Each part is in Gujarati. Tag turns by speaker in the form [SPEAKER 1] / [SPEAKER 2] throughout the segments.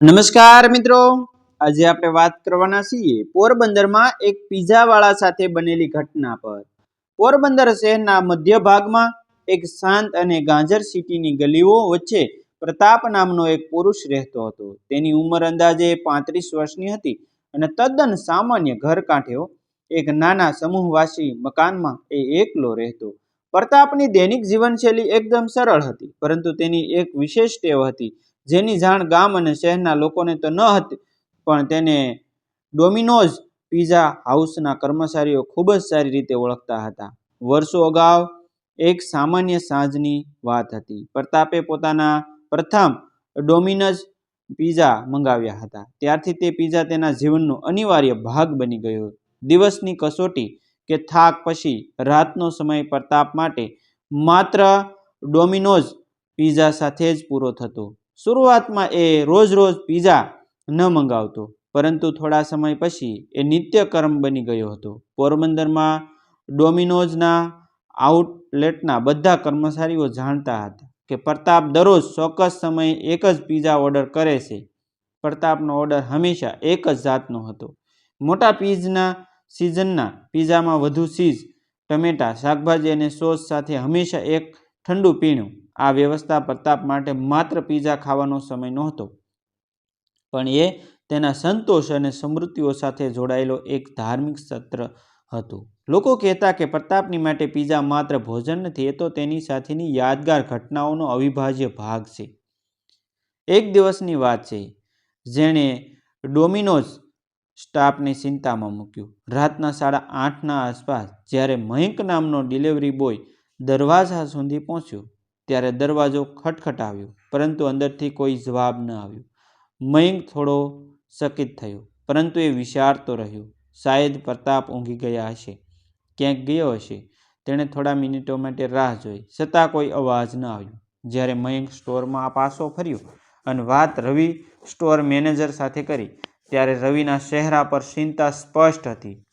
[SPEAKER 1] નમસ્કાર મિત્રો. આજે આપણે વાત કરવાના છીએ પોરબંદરમાં એક પીઝા વાળા સાથે બનેલી ઘટના પર. પોરબંદર શહેરના મધ્ય ભાગમાં એક શાંત અને ગાંજર સિટીની ગલીઓ વચ્ચે પ્રતાપ નામનો એક પુરુષ રહેતો હતો. તેની ઉંમર અંદાજે પાંત્રીસ વર્ષની હતી અને તદ્દન સામાન્ય ઘર કાંઠેઓ, એક નાના સમૂહવાસી મકાનમાં એ એકલો રહેતો. પ્રતાપની દૈનિક જીવનશૈલી એકદમ સરળ હતી, પરંતુ તેની એક વિશેષ ટેવ હતી જેની જાણ ગામ અને શહેરના લોકોને તો ન હતી, પણ તેને ડોમિનોઝ પીઝા હાઉસના કર્મચારીઓ ખૂબ જ સારી રીતે ઓળખતા હતા. વર્ષો અગાઉ એક સામાન્ય સાંજની વાત હતી. પ્રતાપે પોતાના પ્રથમ ડોમિનોઝ પીઝા મંગાવ્યા હતા. ત્યારથી તે પીઝા તેના જીવનનો અનિવાર્ય ભાગ બની ગયો. દિવસની કસોટી કે થાક પછી રાતનો સમય પ્રતાપ માટે માત્ર ડોમિનોઝ પીઝા સાથે જ પૂરો થતો. શરૂઆતમાં એ રોજ રોજ પીઝા ન મંગાવતો, પરંતુ થોડા સમય પછી એ નિત્યકર્મ બની ગયો હતો. પોરબંદરમાં ડોમિનોઝના આઉટલેટના બધા કર્મચારીઓ જાણતા હતા કે પ્રતાપ દરરોજ ચોક્કસ સમયે એક જ પીઝા ઓર્ડર કરે છે. પ્રતાપનો ઓર્ડર હંમેશા એક જ જાતનો હતો. મોટા પીઝના સિઝનના પીઝામાં વધુ ચીઝ, ટમેટા, શાકભાજી અને સોસ સાથે હંમેશા એક ઠંડુ પીણું. આ વ્યવસ્થા પ્રતાપ માટે માત્ર પીઝા ખાવાનો સમય નહોતો, પણ એ તેના સંતોષ અને સમૃદ્ધિઓ સાથે જોડાયેલો એક ધાર્મિક સત્ર હતું. લોકો કહેતા કે પ્રતાપની માટે પીઝા માત્ર ભોજન નથી, એ તો તેની સાથેની યાદગાર ઘટનાઓનો અવિભાજ્ય ભાગ છે. એક દિવસની વાત છે, જેણે ડોમિનોઝ સ્ટાફને ચિંતામાં મૂક્યું. રાતના સાડા આઠના આસપાસ, જ્યારે મયંક નામનો ડિલિવરી બોય દરવાજા સુધી પહોંચ્યો. ત્યારે દરવાજો ખટખટાવ્યો, પરંતુ અંદરથી કોઈ જવાબ ન આવ્યો. મયંક થોડો ચકિત થયો, પરંતુ એ વિચારતો રહ્યો, શાયદ પ્રતાપ ઊંઘી ગયા હશે, ક્યાંક ગયો હશે. તેણે થોડા મિનિટો માટે રાહ જોઈ, છતાં કોઈ અવાજ ન આવ્યો. જ્યારે મયંક સ્ટોરમાં પાછો ફર્યો અને વાત રવિ સ્ટોર મેનેજર સાથે કરી, ત્યારે રવિના ચહેરા પર ચિંતા સ્પષ્ટ હતી.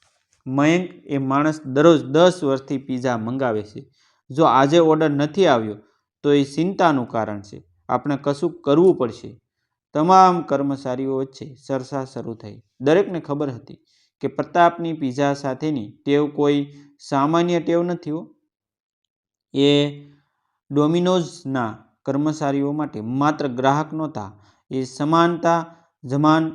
[SPEAKER 1] મયંક એ માણસ દરરોજ દસ વર્ષથી પીઝા મંગાવે છે. જો આજે ઓર્ડર નથી આવ્યો, તો એ ચિંતાનું કારણ છે. આપણે કશું કરવું પડશે. તમામ કર્મચારીઓ વચ્ચે ચર્ચા શરૂ થઈ. દરેકને ખબર હતી કે પ્રતાપની પીઝા સાથેની ટેવ કોઈ સામાન્ય ટેવ નથી એ ડોમિનોઝના કર્મચારીઓ માટે માત્ર ગ્રાહક નહોતા, એ સમાનતા જમાન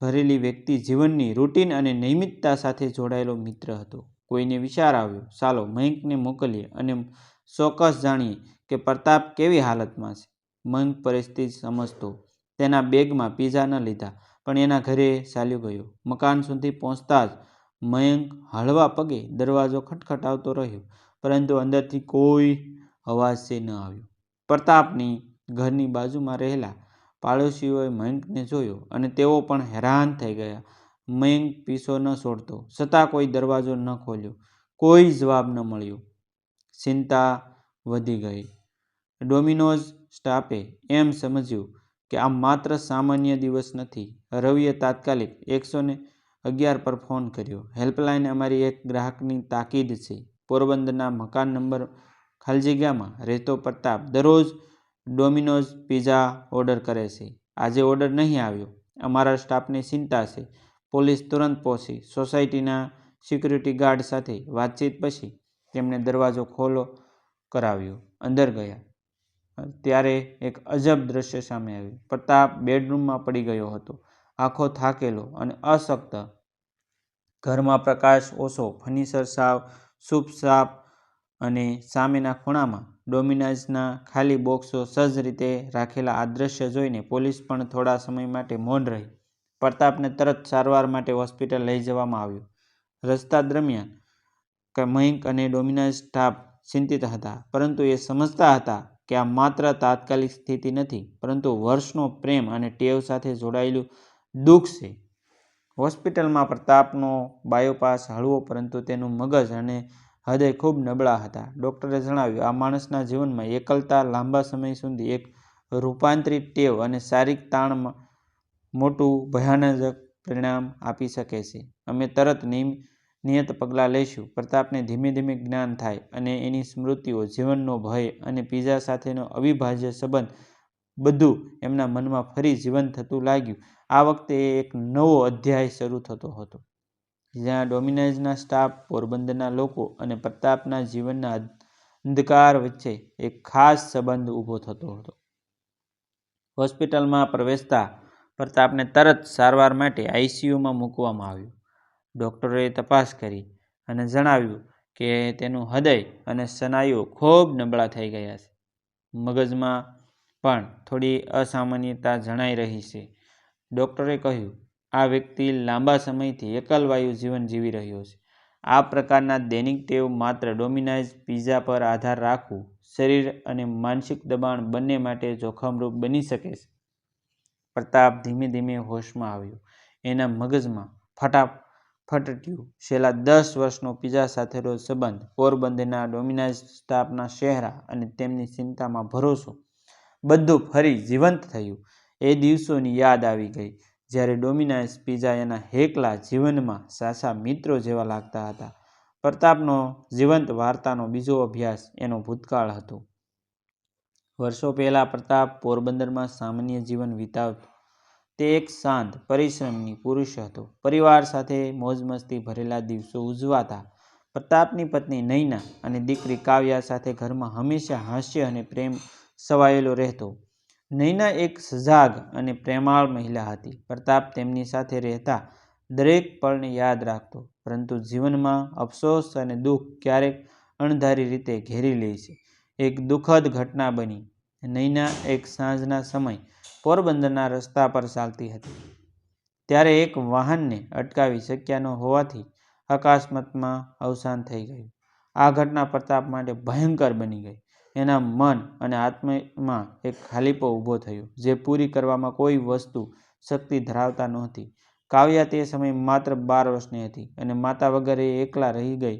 [SPEAKER 1] ભરેલી વ્યક્તિ જીવનની રૂટીન અને નિયમિતતા સાથે જોડાયેલો મિત્ર હતો. કોઈને વિચાર આવ્યો, ચાલો, મયંકને મોકલીએ અને ચોક્કસ જાણીએ કે પ્રતાપ કેવી હાલતમાં છે. મયંક પરિસ્થિતિ સમજતો તેના બેગમાં પીઝા ન લીધા, પણ એના ઘરે ચાલ્યો ગયો. મકાન સુધી પહોંચતા જ મયંક હળવા પગે દરવાજો ખટખટાવતો રહ્યો, પરંતુ અંદરથી કોઈ અવાજ છે ન આવ્યો. પ્રતાપની ઘરની બાજુમાં રહેલા પાડોશીઓએ મયંકને જોયો અને તેઓ પણ હેરાન થઈ ગયા. મયંક પીસો ન છોડતો છતાં કોઈ દરવાજો ન ખોલ્યો, કોઈ જવાબ ન મળ્યો. ચિંતા વધી ગઈ. ડોમિનોઝ સ્ટાફે એમ સમજ્યું કે આ માત્ર સામાન્ય દિવસ નથી. રવિએ તાત્કાલિક એકસો ને અગિયાર પર ફોન કર્યો. હેલ્પલાઇન અમારી એક ગ્રાહકની તાકીદ છે. પોરબંદરના મકાન નંબર ખાલજીગામાં રહેતો પ્રતાપ દરરોજ ડોમિનોઝ પીઝા ઓર્ડર કરે છે. આજે ઓર્ડર નહીં આવ્યો. અમારા સ્ટાફને ચિંતા છે. પોલીસ તુરંત પહોંચી. સોસાયટીના સિક્યુરિટી ગાર્ડ સાથે વાતચીત પછી તેમણે દરવાજો ખોલો કરાવ્યો. અંદર ગયા. ત્યારે એક અજબ દ્રશ્ય સામે આવ્યું. પ્રતાપ બેડરૂમમાં પડી ગયો હતો. આખો થાકેલો અને અશક્ત. ઘરમાં પ્રકાશ ઓછો, ફર્નિચર સાવ સૂપસાપ અને સામેના ખૂણામાં ડોમિનોઝના ખાલી બોક્સો સજ્જ રીતે રાખેલા આ દ્રશ્ય જોઈને પોલીસ પણ થોડા સમય માટે મૌન રહી. પ્રતાપને તરત સારવાર માટે હોસ્પિટલ લઈ જવામાં આવ્યો. રસ્તા દરમિયાન મહિંક અને ડોમિનોઝ સ્ટાફ ચિંતિત હતા, પરંતુ એ સમજતા હતા કે આ માત્ર તાત્કાલિક સ્થિતિ નથી, પરંતુ વર્ષનો પ્રેમ અને ટેવ સાથે જોડાયેલું દુઃખ છે. હોસ્પિટલમાં પ્રતાપનો બાયોપાસ હળવો, પરંતુ તેનું મગજ અને હૃદય ખૂબ નબળા હતા. ડૉક્ટરે જણાવ્યું, આ માણસના જીવનમાં એકલતા લાંબા સમય સુધી એક રૂપાંતરિત ટેવ અને શારીરિક તાણ મોટું ભયાનક પરિણામ આપી શકે છે. અમે તરત નિયત પગલાં લઈશું. પ્રતાપને ધીમે ધીમે જ્ઞાન થાય અને એની સ્મૃતિઓ, જીવનનો ભય અને પીઝા સાથેનો અવિભાજ્ય સંબંધ બધું એમના મનમાં ફરી જીવંત થતું લાગ્યું. આ વખતે એક નવો અધ્યાય શરૂ થતો હતો. જ્યાં ડોમિનોઝના સ્ટાફ, પોરબંદરના લોકો અને પ્રતાપના જીવનના અંધકાર વચ્ચે એક ખાસ સંબંધ ઊભો થતો હતો. હોસ્પિટલમાં પ્રવેશતા પ્રતાપને તરત સારવાર માટે આઈસીયુમાં મૂકવામાં આવ્યો. ડૉક્ટરોએ તપાસ કરી અને જણાવ્યું કે તેનું હૃદય અને સ્નાયુઓ ખૂબ નબળા થઈ ગયા છે. મગજમાં પણ થોડી અસામાન્યતા જણાઈ રહી છે. ડૉક્ટરે કહ્યું, આ વ્યક્તિ લાંબા સમયથી એકલવાયુ જીવન જીવી રહ્યો છે. આ પ્રકારના દૈનિક ટેવ માત્ર ડોમિનાઇઝ પિઝા પર આધાર રાખવું, શરીર અને માનસિક દબાણ બંને માટે જોખમરૂપ બની શકે છે. પ્રતાપ ધીમે ધીમે હોશમાં આવ્યો. એના મગજમાં ફટાફટટ્યું છેલ્લા દસ વર્ષનો પિઝા સાથેનો સંબંધ, પોરબંદરના ડોમિનાઇઝ સ્ટાફના ચહેરા અને તેમની ચિંતામાં ભરોસો, બધું ફરી જીવંત થયું. એ દિવસોની યાદ આવી ગઈ, જ્યારે ડોમિનાઇઝ પિઝા એના હેકલા જીવનમાં સાચા મિત્રો જેવા લાગતા હતા. પ્રતાપનો જીવંત વાર્તાનો બીજો અભ્યાસ એનો ભૂતકાળ હતો. વર્ષો પહેલાં પ્રતાપ પોરબંદરમાં સામાન્ય જીવન વિતાવતો. તે એક શાંત, પરિશ્રમની પુરુષ હતો. પરિવાર સાથે મોજમસ્તી ભરેલા દિવસો ઉજવાતા. પ્રતાપની પત્ની નૈના અને દીકરી કાવ્યા સાથે ઘરમાં હંમેશા હાસ્ય અને પ્રેમ સવાયેલો રહેતો. નૈના એક સજાગ અને પ્રેમાળ મહિલા હતી. પ્રતાપ તેમની સાથે રહેતા દરેક પળને યાદ રાખતો, પરંતુ જીવનમાં અફસોસ અને દુઃખ ક્યારેક અણધારી રીતે ઘેરી લે છે. એક દુઃખદ ઘટના બની. નૈના એક સાંજના સમય પોરબંદરના રસ્તા પર ચાલતી હતી. ત્યારે એક વાહનને અટકાવી શક્યા ન હોવાથી અકસ્માતમાં અવસાન થઈ ગયું. આ ઘટના પ્રતાપ માટે ભયંકર બની ગઈ. એના મન અને આત્મામાં એક ખાલીપો ઊભો થયો, જે પૂરી કરવામાં કોઈ વસ્તુ શક્તિ ધરાવતા નહોતી. કાવ્યા તે સમયે માત્ર બાર વર્ષની હતી અને માતા વગર એ એકલા રહી ગઈ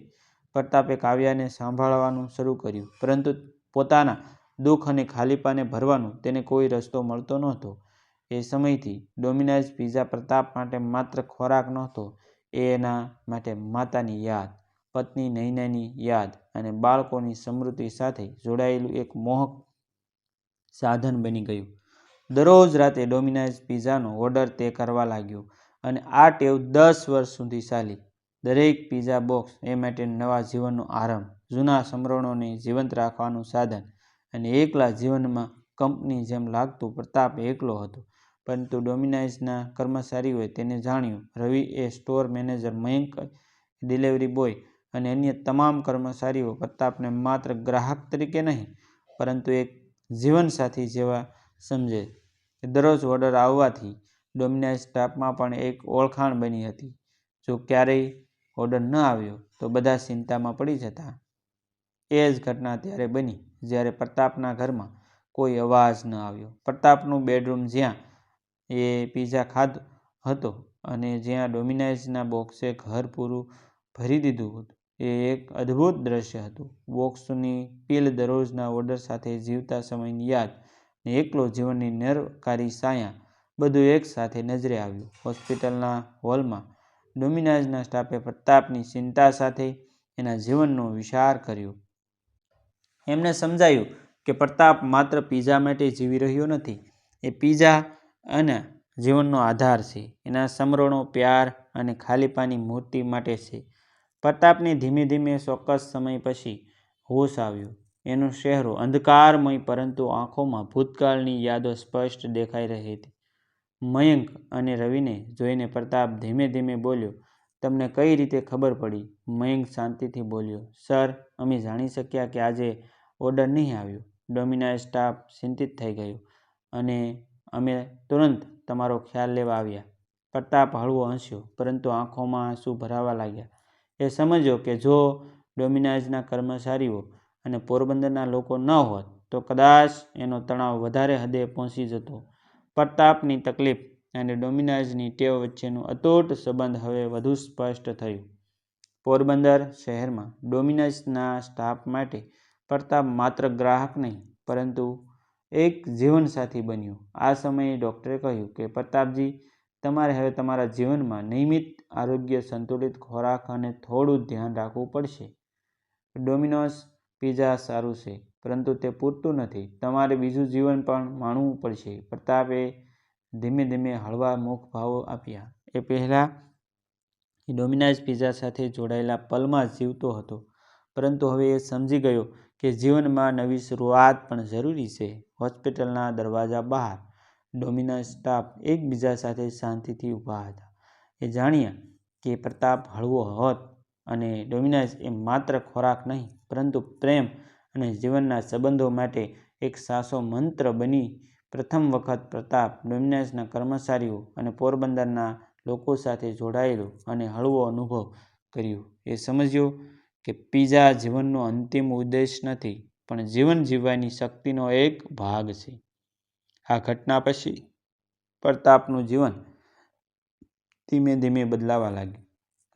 [SPEAKER 1] પ્રતાપે કાવ્યાને સાંભળવાનું શરૂ કર્યું. પરંતુ પોતાના દુઃખ અને ખાલીપાને ભરવાનું તેને કોઈ રસ્તો મળતો નહોતો. એ સમયથી ડોમિનાઇઝ પિઝા પ્રતાપ માટે માત્ર ખોરાક નહોતો, એ એના માટે માતાની યાદ, પત્ની નૈનાની યાદ અને બાળકોની સમૃદ્ધિ સાથે જોડાયેલું એક મોહક સાધન બની ગયું. દરરોજ રાતે ડોમિનાઇઝ પિઝાનો ઓર્ડર તે કરવા લાગ્યો અને આ ટેવ દસ વર્ષ સુધી ચાલી. દરેક પિઝા બોક્સ એ માટે નવા જીવનનો આરંભ, જૂના સમરણોને જીવંત રાખવાનું સાધન અને એકલા જીવનમાં કંપની જેમ લાગતું પ્રતાપ એકલો હતો. પરંતુ ડોમિનાઇઝના કર્મચારીઓએ તેને જાણ્યું, રવિ એ store manager Mayank delivery boy અને અન્ય તમામ કર્મચારીઓ પ્રતાપને માત્ર ગ્રાહક તરીકે નહીં, પરંતુ એક જીવનસાથી જેવા સમજે. દરરોજ ઓર્ડર આવવાથી ડોમિનાઇઝ સ્ટાફમાં પણ એક ઓળખાણ બની હતી. જો ક્યારેય ઓર્ડર ન આવ્યો તો બધા ચિંતામાં પડી જતા. એ જ ઘટના ત્યારે બની, જ્યારે પ્રતાપના ઘરમાં કોઈ અવાજ ન આવ્યો. પ્રતાપનું બેડરૂમ જ્યાં એ પીઝા ખાધો હતો અને જ્યાં ડોમિનાઇઝના બોક્સે ઘર પૂરું ભરી દીધું હતું, એ એક અદ્ભુત દ્રશ્ય હતું. બોક્સની પીલ દરરોજના ઓર્ડર સાથે જીવતા સમયની યાદ ને એકલો જીવનની નરકારી સાયા બધું એક સાથે નજરે આવ્યું. હોસ્પિટલના હોલમાં ડોમિનાઇઝના સ્ટાફે પ્રતાપની ચિંતા સાથે એના જીવનનો વિચાર કર્યો. એમને સમજાયું કે પ્રતાપ માત્ર પીઝા માટે જીવી રહ્યો નથી. એ પીઝા અને જીવનનો આધાર છે. એના સમરણો, પ્યાર અને ખાલીપાની મૂર્તિ માટે છે. પ્રતાપને ધીમે ધીમે ચોક્કસ સમય પછી હોશ આવ્યો. એનો ચહેરો અંધકારમય પરંતુ આંખોમાં ભૂતકાળની યાદો સ્પષ્ટ દેખાઈ રહી હતી. મયંક અને રવિને જોઈને પ્રતાપ ધીમે ધીમે બોલ્યો, તમને કઈ રીતે ખબર પડી? મયંક શાંતિથી બોલ્યો, સર, અમે જાણી શક્યા કે આજે ઓર્ડર નહીં આવ્યો. ડોમિના સ્ટાફ ચિંતિત થઈ ગયો અને અમે તુરંત તમારો ખ્યાલ લેવા આવ્યા. પ્રતાપ હળવો હસ્યો, પરંતુ આંખોમાં આંસુ ભરાવા લાગ્યા. એ સમજ્યો કે જો ડોમિનાઇઝના કર્મચારીઓ અને પોરબંદરના લોકો ન હોત, તો કદાચ એનો તણાવ વધારે હદે પહોંચી જતો. પ્રતાપની તકલીફ અને ડોમિનાઝની ટેવ વચ્ચેનું અતૂટ સંબંધ હવે વધુ સ્પષ્ટ થયું. પોરબંદર શહેરમાં ડોમિનાઝના સ્ટાફ માટે પ્રતાપ માત્ર ગ્રાહક નહીં, પરંતુ એક જીવનસાથી બન્યો. આ સમયે ડૉક્ટરે કહ્યું કે, પ્રતાપજી, તમારે હવે તમારા જીવનમાં નિયમિત આરોગ્ય સંતુલિત ખોરાક અને થોડું ધ્યાન રાખવું પડશે. ડોમિનોઝ પિઝા સારું છે. પરંતુ તે પૂરતું નથી. તમારે બીજું જીવન પણ માણવું પડશે. પ્રતાપે ધીમે ધીમે હળવા મુખ ભાવો આપ્યા. એ પહેલાં ડોમિનાઝ પીઝા સાથે જોડાયેલા પલમાં જીવતો હતો. પરંતુ હવે એ સમજી ગયો કે જીવનમાં નવી શરૂઆત પણ જરૂરી છે. હોસ્પિટલના દરવાજા બહાર ડોમિનાઝ સ્ટાફ એકબીજા સાથે શાંતિથી ઊભા હતા. એ જાણ્યા કે પ્રતાપ હળવો હોત અને ડોમિનાઝ એ માત્ર ખોરાક નહીં, પરંતુ પ્રેમ અને જીવનના સંબંધો માટે એક સાસો મંત્ર બની પ્રથમ વખત પ્રતાપ ડોમિનાઝના કર્મચારીઓ અને પોરબંદરના લોકો સાથે જોડાયેલો અને હળવો અનુભવ કર્યો. એ સમજ્યો કે પીઝા જીવનનો અંતિમ ઉદ્દેશ નથી, પણ જીવન જીવવાની શક્તિનો એક ભાગ છે. આ ઘટના પછી પ્રતાપનું જીવન ધીમે ધીમે બદલાવા લાગ્યું.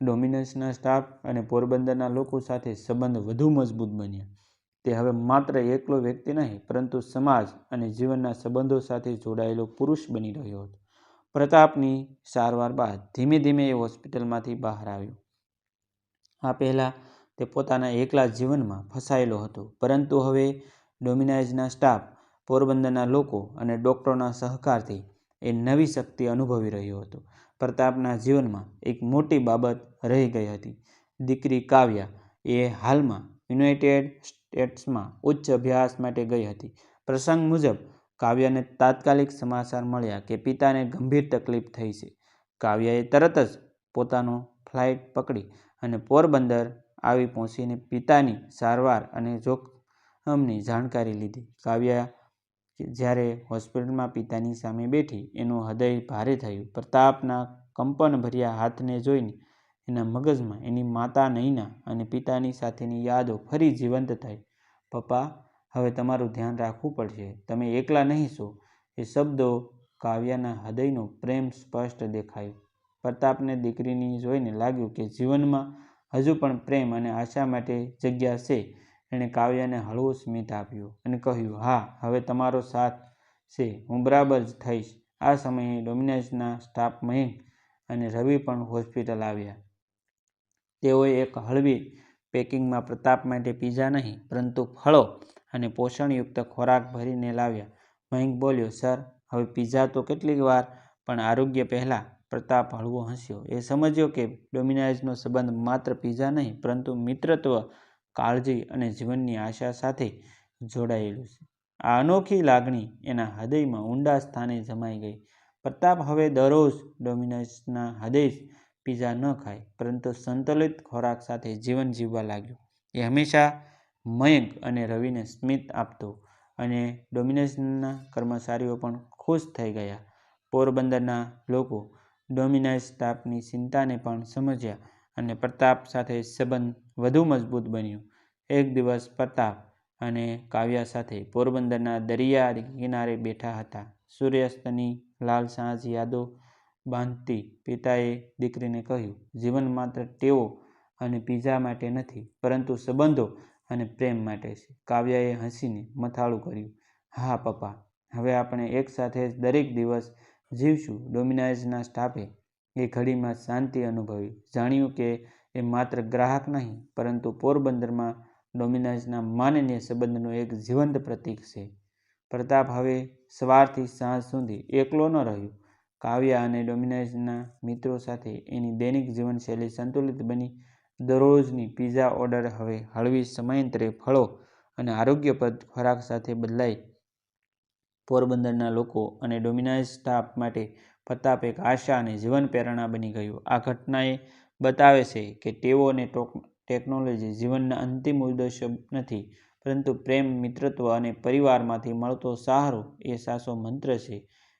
[SPEAKER 1] ડોમિનન્સના સ્ટાફ અને પોરબંદરના લોકો સાથે સંબંધ વધુ મજબૂત બન્યા. તે હવે માત્ર એકલો વ્યક્તિ નહીં, પરંતુ સમાજ અને જીવનના સંબંધો સાથે જોડાયેલો પુરુષ બની રહ્યો હતો. પ્રતાપની સારવાર બાદ ધીમે ધીમે એ હોસ્પિટલમાંથી બહાર આવ્યો. આ પહેલાં તે પોતાના એકલા જીવનમાં ફસાયેલો હતો, પરંતુ હવે ડોમિનાઇઝના સ્ટાફ, પોરબંદરના લોકો અને ડૉક્ટરોના સહકારથી એ નવી શક્તિ અનુભવી રહ્યો હતો. પ્રતાપના જીવનમાં એક મોટી બાબત રહી ગઈ હતી. દીકરી કાવ્યા એ હાલમાં યુનાઇટેડ સ્ટેટ્સમાં ઉચ્ચ અભ્યાસ માટે ગઈ હતી. પ્રસંગ મુજબ, કાવ્યાને તાત્કાલિક સમાચાર મળ્યા કે પિતાને ગંભીર તકલીફ થઈ છે. કાવ્યાએ તરત જ પોતાનો ફ્લાઇટ પકડી અને પોરબંદર આવી પહોંચીને પિતાની સારવાર અને જોખમની જાણકારી લીધી. કાવ્યા જ્યારે હોસ્પિટલમાં પિતાની સામે બેઠી, એનું હૃદય ભારે થયું. પ્રતાપના કંપનભર્યા હાથને જોઈને એના મગજમાં એની માતા નૈના અને પિતાની સાથેની યાદો ફરી જીવંત થઈ. પપ્પા, હવે તમારું ધ્યાન રાખવું પડશે. તમે એકલા નહીં છો એ શબ્દો કાવ્યાના હૃદયનો પ્રેમ સ્પષ્ટ દેખાયો. પ્રતાપને દીકરીની જોઈને લાગ્યું કે જીવનમાં હજુ પણ પ્રેમ અને આશા માટે જગ્યા છે. એણે કાવ્યાને હળવો સ્મિત આપ્યું અને કહ્યું, હા, હવે તમારો સાથ છે. હું બરાબર જ થઈશ. આ સમયે ડોમિનોઝના સ્ટાફ મયંક અને રવિ પણ હોસ્પિટલ આવ્યા. તેઓએ એક હળવી પેકિંગમાં પ્રતાપ માટે પીઝા નહીં, પરંતુ ફળો અને પોષણયુક્ત ખોરાક ભરીને લાવ્યા. મયંક બોલ્યો, સર, હવે પીઝા તો કેટલીક વાર, પણ આરોગ્ય પહેલાં. પ્રતાપ હળવો હસ્યો. એ સમજ્યો કે ડોમિનાઇઝનો સંબંધ માત્ર પીઝા નહીં, પરંતુ મિત્રત્વ, કાળજી અને જીવનની આશા સાથે જોડાયેલું છે. આ અનોખી લાગણી એના હૃદયમાં ઊંડા સ્થાને જમાઈ ગઈ. પ્રતાપ હવે દરરોજ ડોમિનોઝના હૃદય પિઝા ન ખાય, પરંતુ સંતુલિત ખોરાક સાથે જીવન જીવવા લાગ્યો. એ હંમેશા મયંક અને રવિને સ્મિત આપતો અને ડોમિનેશનના કર્મચારીઓ પણ ખુશ થઈ ગયા. પોરબંદરના લોકો ડોમિનાઇઝ સ્ટાફની ચિંતાને પણ સમજ્યા અને પ્રતાપ સાથે સંબંધ વધુ મજબૂત બન્યો. એક દિવસ પ્રતાપ અને કાવ્યા સાથે પોરબંદરના દરિયા કિનારે બેઠા હતા. સૂર્યાસ્તની લાલ સાંજ યાદો બાંધતી પિતાએ દીકરીને કહ્યું, જીવન માત્ર ટેવો અને પીઝા માટે નથી, પરંતુ સંબંધો અને પ્રેમ માટે છે. કાવ્યાએ હસીને મથાળું કર્યું, હા, પપ્પા, હવે આપણે એકસાથે દરેક દિવસ જીવશું. ડોમિનાઇઝના સ્ટાફે એ ઘડીમાં શાંતિ અનુભવી. જાણ્યું કે એ માત્ર ગ્રાહક નહીં, પરંતુ પોરબંદરમાં ડોમિનાઇઝના માનનીય સંબંધનું એક જીવંત પ્રતીક છે. પ્રતાપ હવે સવારથી સાંજ સુધી એકલો ન રહ્યો. કાવ્યા અને ડોમિનાઇઝના મિત્રો સાથે એની દૈનિક જીવનશૈલી સંતુલિત બની. દરરોજની પિઝા ઓર્ડર હવે હળવી સમયાંતરે ફળો અને આરોગ્યપ્રદ ખોરાક સાથે બદલાઈ પોરબંદરના લોકો અને ડોમિનાઇઝ સ્ટાફ માટે પ્રતાપ એક આશા અને જીવન પ્રેરણા બની ગયું. આ ઘટનાએ બતાવે છે કે અને ટેકનોલોજી જીવનના અંતિમ ઉદ્દેશ્ય નથી, પરંતુ પ્રેમ, મિત્રત્વ અને પરિવારમાંથી મળતો સહારો એ સાચો મંત્ર છે.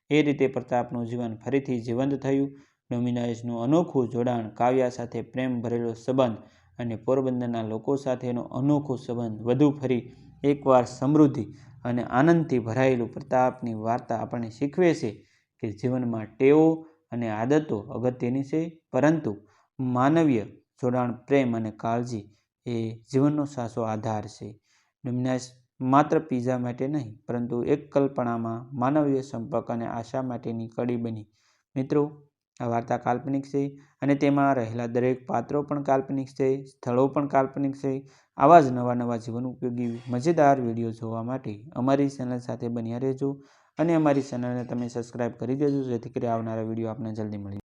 [SPEAKER 1] એ રીતે પ્રતાપનું જીવન ફરીથી જીવંત થયું. ડોમિનાઇઝનું અનોખું જોડાણ, કાવ્યા સાથે પ્રેમ ભરેલો સંબંધ અને પોરબંદરના લોકો સાથેનો અનોખો સંબંધ વધુ ફરી એકવાર સમૃદ્ધિ અને આનંદથી ભરાયેલું પ્રતાપની વાર્તા આપણને શીખવે છે કે જીવનમાં ટેવો અને આદતો અગત્યની છે, પરંતુ માનવીય જોડાણ, પ્રેમ અને કાળજી એ જીવનનો સાચો આધાર છે. ડોમિનાઇઝ માત્ર પીઝા માટે નહીં, પરંતુ એક કલ્પનામાં માનવીય સંપર્ક અને આશા માટેની કડી બની. મિત્રો, આ વાર્તા કાલ્પનિક છે અને તેમાં રહેલા દરેક પાત્રો પણ કાલ્પનિક છે, સ્થળો પણ કાલ્પનિક છે. આવા જ નવા નવા જીવન ઉપયોગી, મજેદાર વીડિયો જોવા માટે અમારી ચેનલ સાથે બન્યા રહેજો અને અમારી ચેનલને તમે સબસ્ક્રાઈબ કરી દેજો, જેથી કરી આવનારા વીડિયો આપને જલ્દી મળી